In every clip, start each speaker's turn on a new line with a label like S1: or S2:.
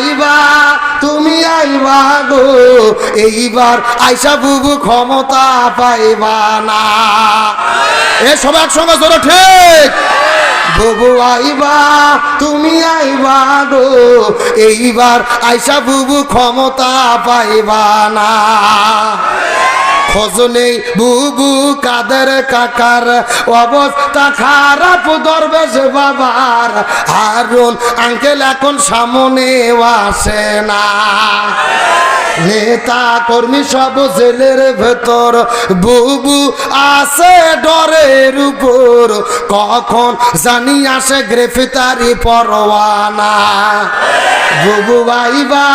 S1: আইবা, তুমি আইবা গো। এইবার আইসা বুবু ক্ষমতা পাইবা না। এ সব একসঙ্গে জোরে ঠিক? বুবু আইবা, তুমি আইবা গো। এইবার আইসা বুবু ক্ষমতা পাইবা না। খোঁজ বুবু কাদের কাকার অবস্থা খারাপ দরবেশ বাবার। হারুন আঙ্কেল এখন সামনে আসে না। নেতা কর্মী সব জেলের ভেতর, বুবু আসে ডরের উপর। কখন জানি আসে গ্রেফতারি পরোয়ানা। বুবু আইবা,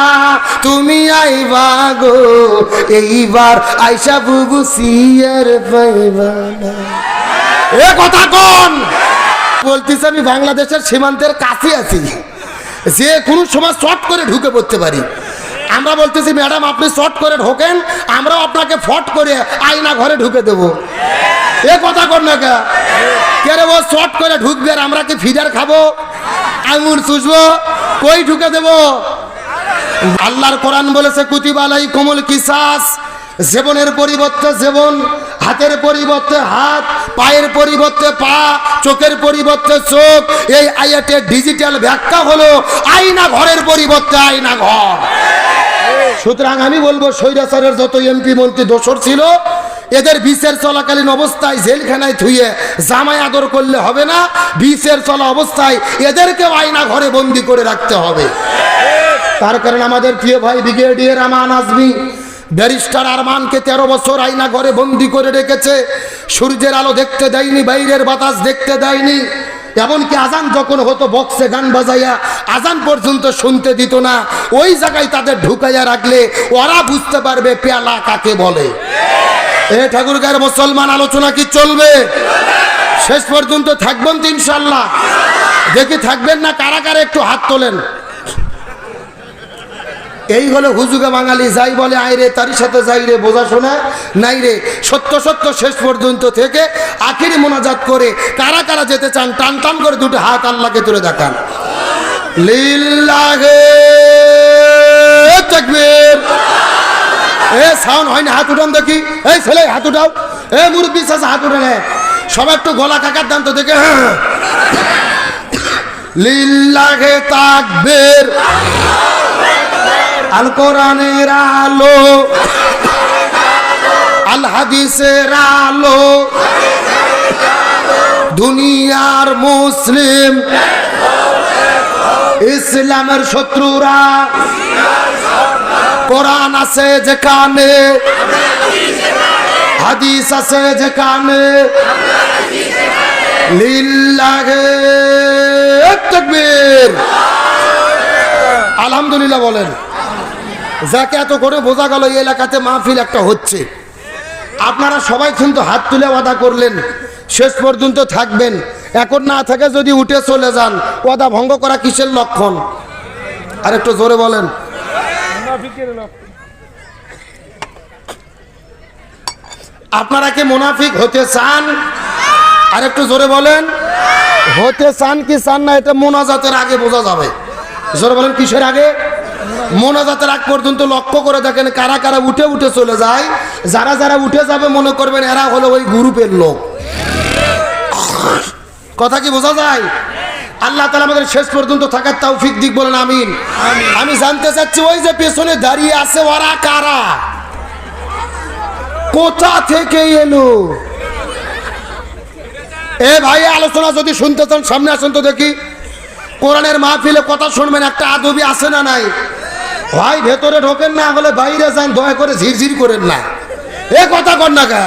S1: তুমি আইবা গো। এইবার আইসা বুবু সিয়ার পাইবা না। এ কথা কোন। বলতেছে আমি বাংলাদেশের সীমান্তের কাছে আছি। যে কোনো সময় শর্ট করে ঢুকে পড়তে পারি। আমরা বলতেছি, ম্যাডাম, আপনি শর্ট করে ঢোকেন, আমরাও আপনাকে ফট করে আয়না ঘরে ঢুকে দেব। এ কথা কর না কে? রে ও শর্ট করে ঢুকবে আর আমরা কি ফিডার খাব? আঙুর চুষবো, কই ঢুকে দেব? আল্লাহর কোরআন বলেছে কুতিবালাই কোমল কিসাস। জীবনের পরিবর্তে জীবন, হাতের পরিবর্তে হাত, পায়ের পরিবর্তে পা, চোখের পরিবর্তে চোখ। এই আইয়াটের ডিজিটাল ব্যাখ্যা হলো আয়না ঘরের পরিবর্তে আয়না ঘর। সুতরাং আমি বলব, স্বৈরাচারের যত এমপি মন্ত্রী দোষর ছিল এদের বিচার চলাকালীন অবস্থায় জেলখানায় থুয়ে জামাই আদর করলে হবে না, বিচার চলা অবস্থায় এদেরকেও আয়না ঘরে বন্দি করে রাখতে হবে। তার কারণ আমাদের প্রিয় ভাই ব্রিগেডিয়ার আমান আজমি, ব্যারিস্টার আরমানকে তেরো বছর আয়না ঘরে বন্দি করে রেখেছে। সূর্যের আলো দেখতে দেয়নি, বাইরের বাতাস দেখতে দেয়নি। এমনকি আজান যখন হতো, বক্সে গান বাজাইয়া আজান পর্যন্ত শুনতে দিত না। ওই জায়গায় তাদের ঢুকাইয়া রাখলে ওরা বুঝতে পারবে পেয়ালা কাকে বলে। এ ঠাকুরগার মুসলমান আলোচনা কি চলবে? শেষ পর্যন্ত থাকবেন তো ইনশাল্লাহ দেখি থাকবেন না কারা কারা একটু হাত তোলেন। এই হলো হুজুগে বাঙালি, যাই বলে আই রে, তারই সাথে যাই রে, বোঝা শোনা? নাই রে, সত্য সত্য, শেষ পর্যন্ত থেকে আখিরি মোনাজাত করে কারা কারা যেতে চান, টান টান করে দুটো হাত আল্লাহকে তুলে দেখান। লিল্লাহে তাকবীর। এ সাউন্ড হয় না, হাত উঠান দেখি। এই ছেলে, হাত উঠাও। এ, মুরব্বী চাচা হাত উঠান সব একটু গলা কাকার দান তো দেখে লিল্লাহে তাকবীর। আল কোরআনের আলো। আল হাদিসের আলো। দুনিয়ার মুসলিম। ইসলামের শত্রুরা। কোরআন আছে যেখানে, হাদিস আছে যেখানে, লিল্লাহে তাকবীর। আলহামদুলিল্লাহ বলেন। যাকে এত করে বোঝা গেল, এই এলাকাতে মাহফিল একটা হচ্ছে। আপনারা সবাই কিন্তু হাত তুলে ওয়াদা করলেন, শেষ পর্যন্ত থাকবেন। এখন না থাকে যদি উঠে চলে যান, ওয়াদা ভঙ্গ করা কিসের লক্ষণ? আর একটু জোরে বলেন। আপনারা কি মুনাফিক হতে চান? আর একটু জোরে বলেন। হতে চান কি চান না, এটা মোনাজাতের আগে বোঝা যাবে। জোরে বলেন, কিসের আগে? মোনাজাতের আগ পর্যন্ত লক্ষ্য করে দেখেন কারা কারা উঠে উঠে চলে যায়। যারা যারা উঠে যাবে, মনে করবেন এরা হলো ওই গ্রুপের লোক। কথা কি বোঝা যায়? আল্লাহ তালা আমাদের শেষ পর্যন্ত থাকার তৌফিক দিক বলেন আমিন। আমি জানতে চাচ্ছি ওই যে পেছনে দাঁড়িয়ে আছে ওরা কারা? কোথা থেকে এলো? এ ভাই আলোচনা যদি শুনতে চান সামনে আসুন তো দেখি। কোরআনের মাহফিলে কথা শুনবেন একটা আদবি আছে না নাই? ভাই ভেতরে ঢোকেন না হলে বাইরে যান দয়া করে ঝিরঝির করেন না। এ কথা কর না কা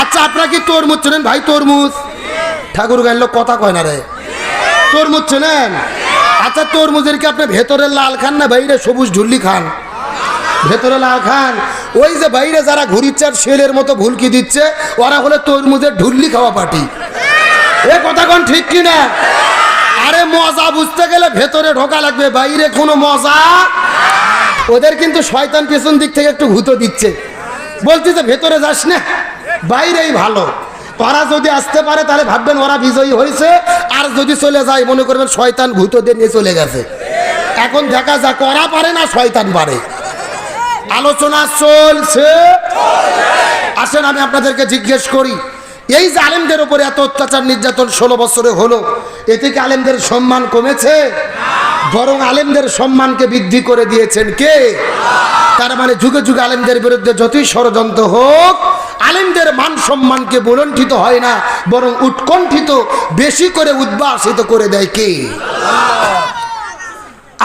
S1: আচ্ছা আপনারা কি তরমুজ চেনেন? ভাই তরমুজ। ঠাকুর গাইল কথা কয় না রে। তরমুজ চেনেন? আচ্ছা তরমুজের কি আপনি ভেতরে লাল খান না বাইরে সবুজ ঝুল্লি খান? ভেতরে লাল খান। ওই যে বাইরে যারা ঘুরিচ্চার শেলের মতো ভুলকি দিচ্ছে, ওরা হলে তরমুজের ঢুল্লি খাওয়া পার্টি। এ কথা কোন ঠিক কিনা আরে মজা বুঝতে গেলে ভেতরে ঢোকা লাগবে, বাইরে কোনো মজা? ওদের কিন্তু শয়তান পেছন দিক থেকে একটু ঘুতো দিচ্ছে। বলছি যে ভেতরে যাস না, বাইরেই ভালো। ওরা যদি আসতে পারে, তাহলে ভাববেন ওরা বিজয়ী হয়েছে। আর যদি চলে যায়, মনে করবেন শয়তান ভূতদের নিয়ে চলে গেছে। এখন দেখা যা করা পারে না শয়তান পারে। আলোচনা চলছে। আসেন, আমি আপনাদেরকে জিজ্ঞেস করি, এই যে আলেমদের উপরে এত অত্যাচার নির্যাতন ষোলো বছরে হলো, এতে কি আলেমদের সম্মান কমেছে? বরং আলেমদের সম্মানকে বৃদ্ধি করে দিয়েছেন কে? তার মানে যুগে যুগে আলেমদের বিরুদ্ধে যতই ষড়যন্ত্র হোক আলেমদের মান সম্মানকে বুলণ্ঠিত হয় না, বরং উৎকণ্ঠিত, বেশি করে উদ্ভাসিত করে দেয় কে?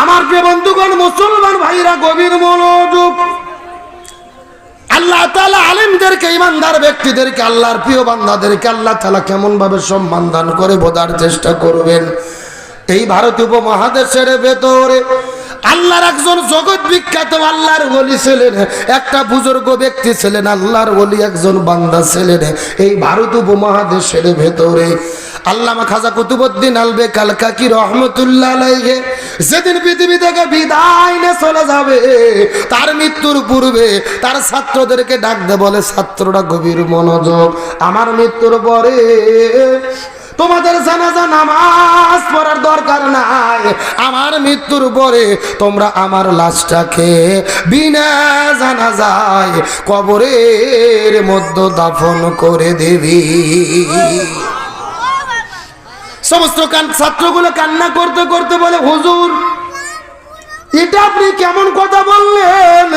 S1: আমার প্রিয় বন্ধুগণ, মুসলমান ভাইরা, গভীর মনোযোগ। আল্লাহ তালা আলেমদেরকে, ইমানদার ব্যক্তিদেরকে, আল্লাহর প্রিয় বান্দাদেরকে আল্লাহ তালা কেমন ভাবে সম্মান দান করে বোঝার চেষ্টা করবেন। এই ভারত উপমহাদেশের ভেতরে আল্লাহর একজন জগৎ বিখ্যাত আল্লাহর ওলি ছিলেন। একটা বুজুর্গ ব্যক্তি ছিলেন, আল্লাহর ওলি একজন বান্দা ছিলেন। এই ভারত উপমহাদেশের ভেতরে আল্লামা খাজা কুতুবুদ্দিন আলবে কালকাকি রহমতুল্লাহ আলাইহি যেদিন পৃথিবী থেকে বিদায় নিয়ে চলে যাবে, তার মৃত্যুর পূর্বে তার ছাত্রদেরকে ডাকতে বলে, ছাত্ররা গভীর মনোযোগ, আমার মৃত্যুর পরে তোমাদের জানাজা নামাজ পড়ার দরকার নাই। আমার মৃত্যুর পরে তোমরা আমার লাশটাকে বিনা জানাজায় কবরের মধ্যে দাফন করে দেবি। সমস্ত ছাত্রগুলো কান্না করতে করতে বলে, হুজুর, এটা আপনি কেমন কথা বললেন?